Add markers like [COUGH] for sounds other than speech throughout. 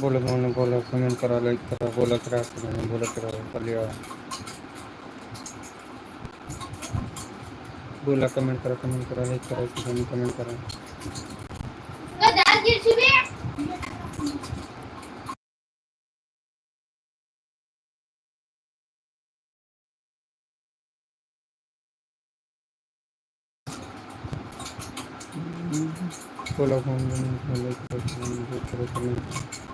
बोला मैंने बोला कमेंट करा लाइक करा बोलत करा मैंने बोला, करा कर लिया। बोला कमेंट करा कमेंट करा लाइक करा सगळ्यांनी कमेंट करा। बोला फ़ोन लाईक करा लाईक करा कमेंट करा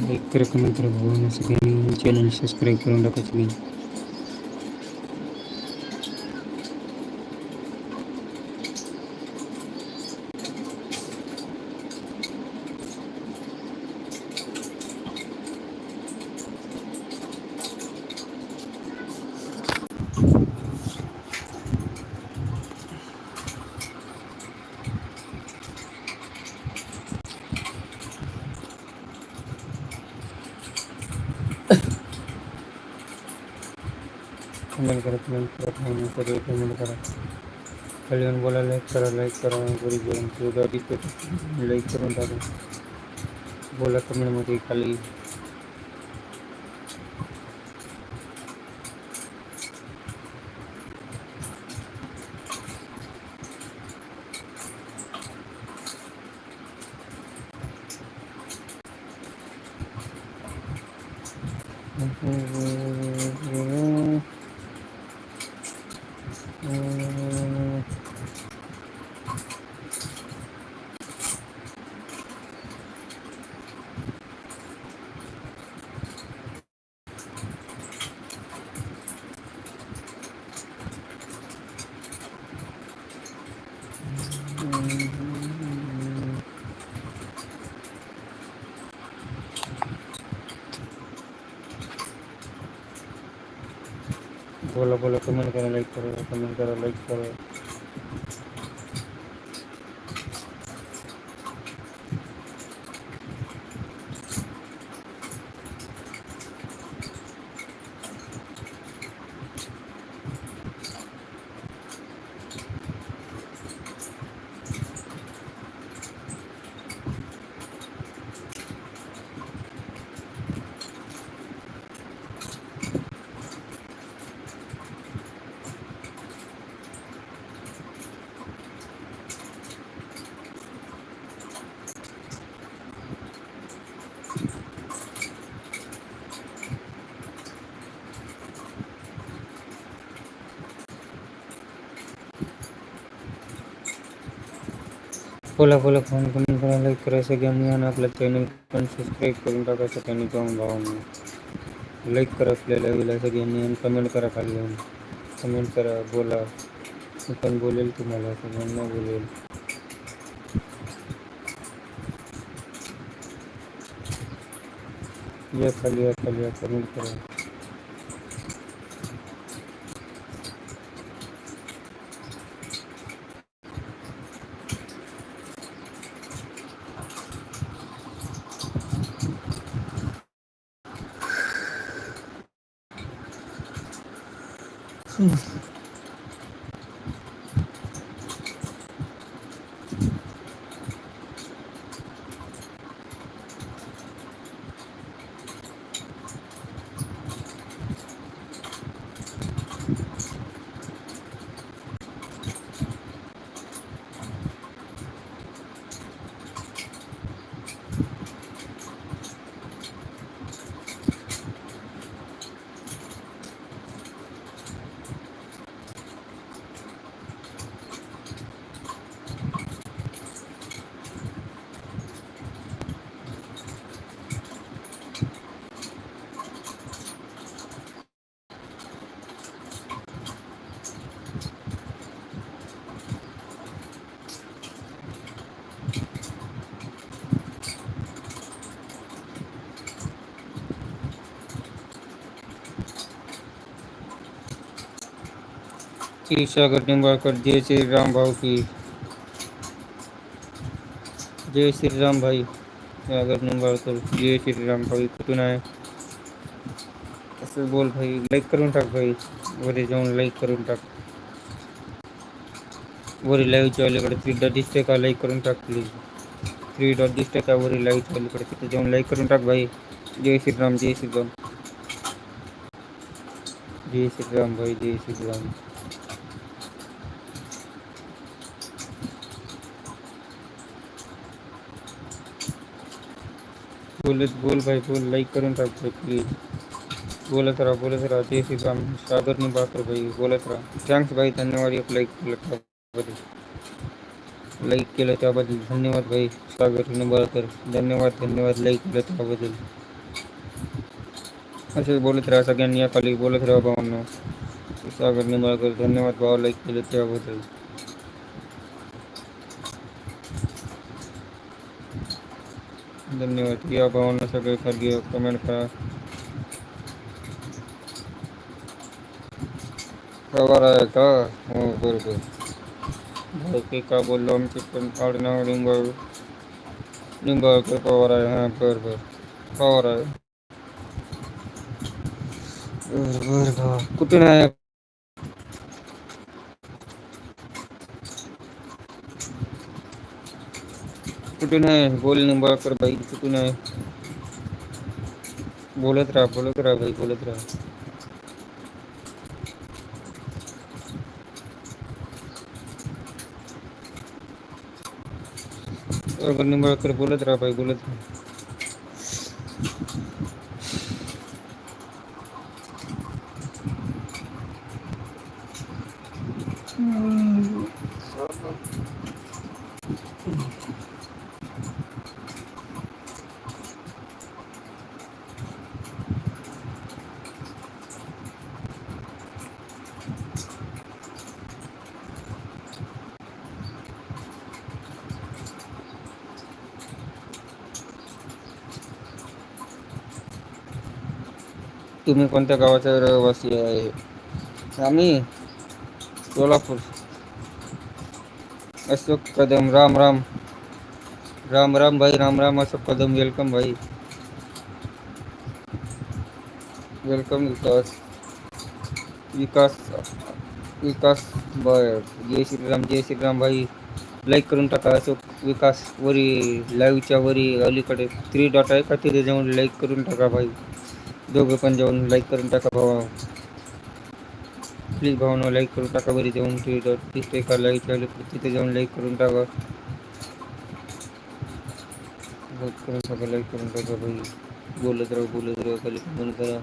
लाईक करा कमेंट करा भाऊ सगळ्यांनी चॅनल सबस्क्राईब करून करा भाऊ सगळे करा. खाली येऊन बोला लाईक करा लाईक करा घरी जेवण सुद्धा लाईक करून टाका. बोला कमेंटमध्ये खाली. बोला बोला कमेंट करा लाईक करा कमेंट करा लाईक करा बोला फ़ोन कमेंट करा लाईक करा सगळ्यांनी आणि आपल्या चॅनल पण सबस्क्राईब करून टाका सगळ्यांनी जाऊन भावांनी लाईक करा आपल्याला गेला सगळ्यांनी आणि कमेंट करा खाली येऊन कमेंट करा बोला मी पण बोलेल तुम्हाला सगळ्यांना बोलेल या खाली खाली या कमेंट करा 哼 [LAUGHS] क्षीरसागर निंबाळकर, जय श्रीराम भाऊ की. जय श्रीराम भाई, सागर निंबाळकर, जय श्रीराम भाई, कुठून आहे? असं बोल भाई लाईक करून टाक भाई, वर जाऊन लाईक करून टाक. वर लाईव्हच्या अलीकडे थ्री डॉट दिसतंय का लाईक करून टाक प्लीज़ थ्री डॉट दिसतंय का वर लाईव्हच्या अलीकडे तिथे जाऊन लाईक करून टाक भाई. जय श्रीराम जय श्रीराम. जय श्री राम भाई, जय श्रीराम. बोलत बोल भाई, बोल करून टाक प्लीज़ बोलत बोलत जय भाई, बोलत भाई, धन्यवाद. एक केलं लाईक केलं त्याबद्दल. धन्यवाद भाई सागर निंबाळकर धन्यवाद धन्यवाद. लाईक केलं त्याबद्दल. असे बोलत सगळ्यांनी. या खाली बोलत राहा भावांनो. सागर निंबाळकर धन्यवाद भाव. लाईक केलं त्याबद्दल. धन्यवाद या भावांना सगळे खाली कमेंट करा. पवार आहे का? हो, बरोबर. भाऊ का बोललो, आमचे पण आडनाव लिंबाळ. लिंबाळकर पवार आहे, हाँ, बरं बरं. पवार आहे. बरं बरं भावा कुठून आहे? कुठून आहे बोल निंबाळकर बाई कुठून आहे बोलत राहा बोलत राहा भाई, बोलत राहा। सागर निंबाळकर बोलत राहा भाई, बोलत राहा। तुम्ही कोणत्या गावाचा रहिवासी आहे? आम्ही सोलापूर. अशोक कदम राम राम. राम राम भाई राम राम अशोक कदम वेलकम भाई. वेलकम विकास. विकास विकास बर जय श्रीराम जय श्रीराम भाई. लाईक करून टाका अशोक विकास वरी लाईव्हच्या वरी अलीकडे. थ्री डॉट आहे का? तिथे जाऊन लाईक करून टाका भाई. दोघं पण जाऊन लाईक करून टाका भावा. प्लीज़ भावानं लाईक करून टाका बरी जाऊन तिथे डॉट दिसते का लाईव्हच्या अलीकडे तिथे जाऊन लाईक करून टाका. लाईक करून टाका लाईक करून टाका भाई. बोलत राहू बोलत राहू, खाली कमेंट करा.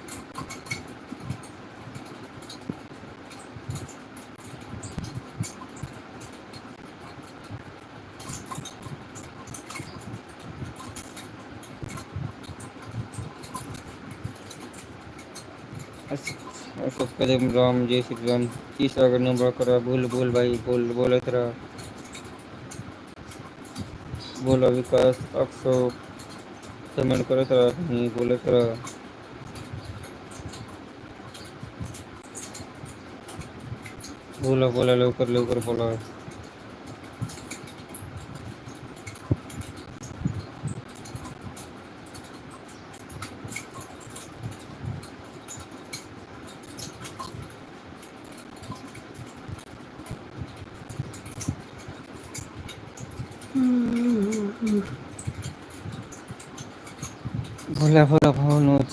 कदम राम जय श्री राम तीस अगर नंबर कर भूल भूल भाई बोल बोलत राहा बोला विकास अक्सो कमेंट करत राहा नहीं बोलत राहा बोला बोला लवकर लवकर बोला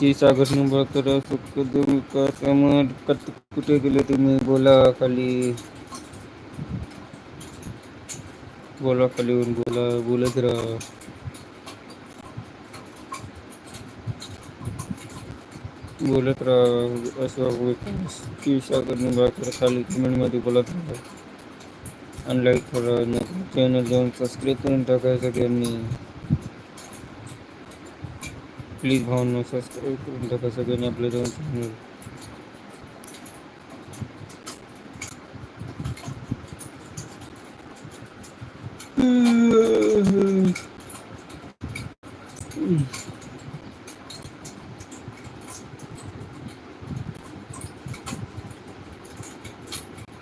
भावनाची सागर निंबाळकर सुख विकास कट कुठे गेले तुम्ही? बोला खाली. बोला खाली येऊन बोला बोलत राहा. बोलत राहा. असं विकास की सागर निंबाळकर खाली कमेंटमध्ये बोलत राहा. आणि लाईक करा. चॅनल जाऊन सबस्क्राईब करून टाकायचं त्यांनी प्लीज़ भावना सबस्क्राईब करून सगळ्यांनी आपल्या जाऊन चॅनल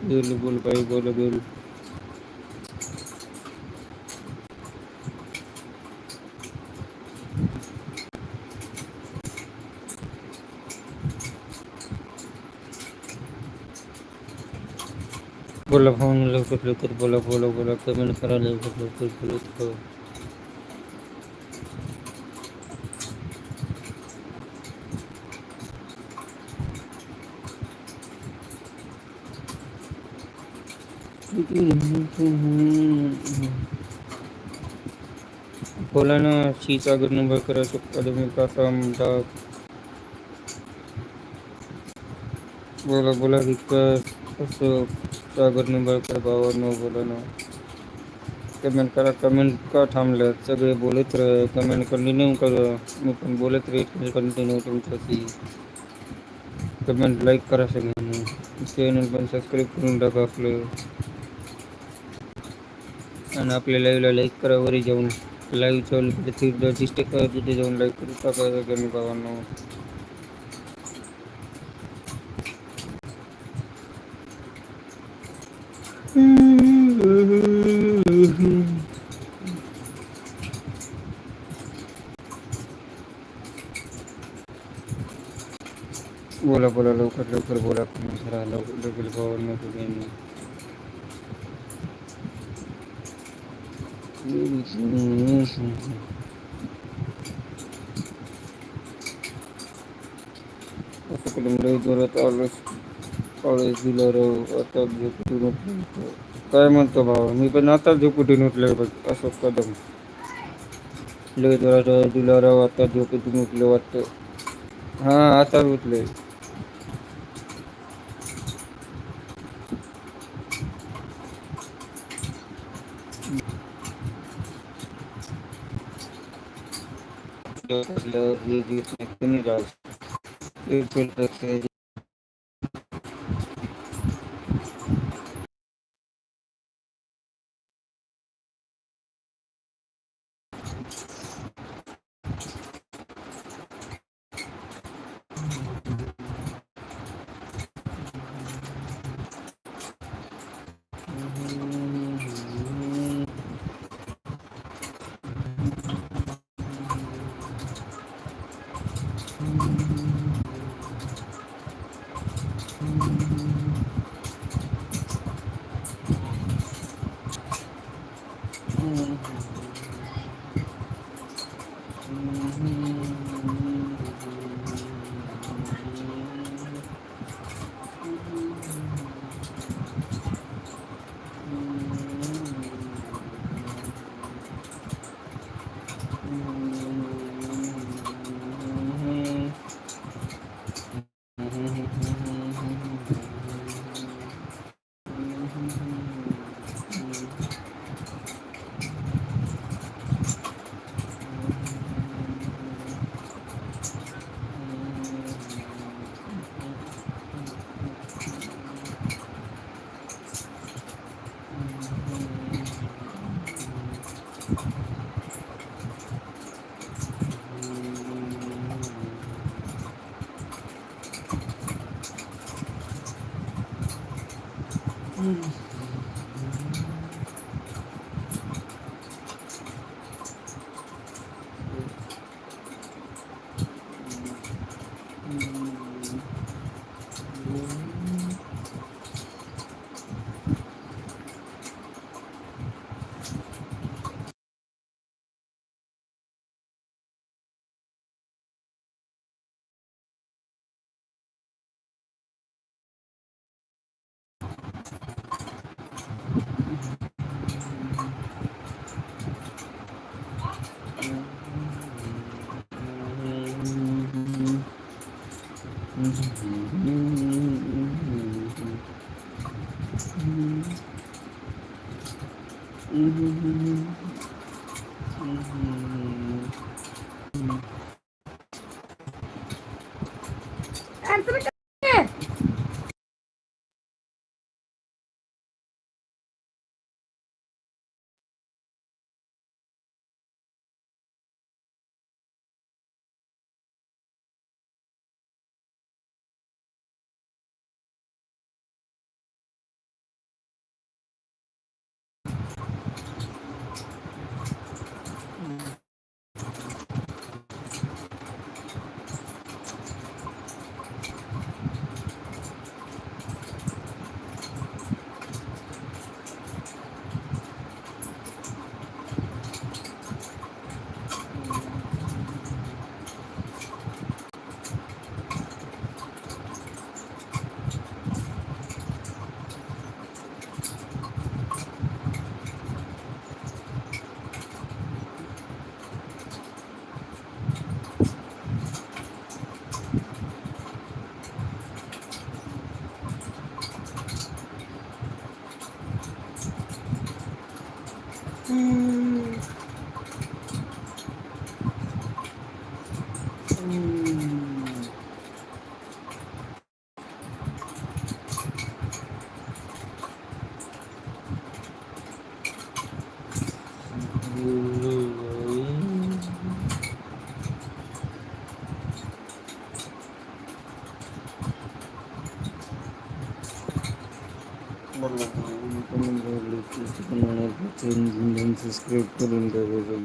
गेल बोल काही बोल गेल बोला, फ़ोन लवकर लवकर बोला बोला बोला कमेंट करा लवकर लवकर लवकर बोला ना शीसागर नंबर करा शकता तुम्ही काका म्हणतात बोला बोला असं सागर निंबाळकर भावा न बोला ना. कमेंट करा कमेंट का थांबलं सगळे बोलत राहा कमेंट कंटिन्यू करा मी पण बोलत राहील कंटिन्यू तुमच्याशी कमेंट लाईक करा सगळ्यांनी चॅनल पण सबस्क्राईब करून टाका आपलं। आणि आपल्या लाईव्हला लाईक करा वरी जाऊन लाईव्ह चालू तिथे डिस्टेक करा तिथे जाऊन लाईक करू टाका सगळ्यांनी बाबांना. बोला बोला लवकर लवकर बोला करा लवकर लवकर भावांनो सगळ्यांनी कदम लय जोरात आलस अडीच दिलं रे आता झेपटून उठले काय म्हणतो भाऊ मी पण आता झेपटून उठले बघ असं कदम लगेच राहतो दिलं राव आता झोपेतून उठले वाटतं हाँ आता उठले जो मतलब ये जीत में क्यों नहीं डाल एक फ़िल्टर से Mm. Mm-hmm. सबस्क्राईब करून टाकायचं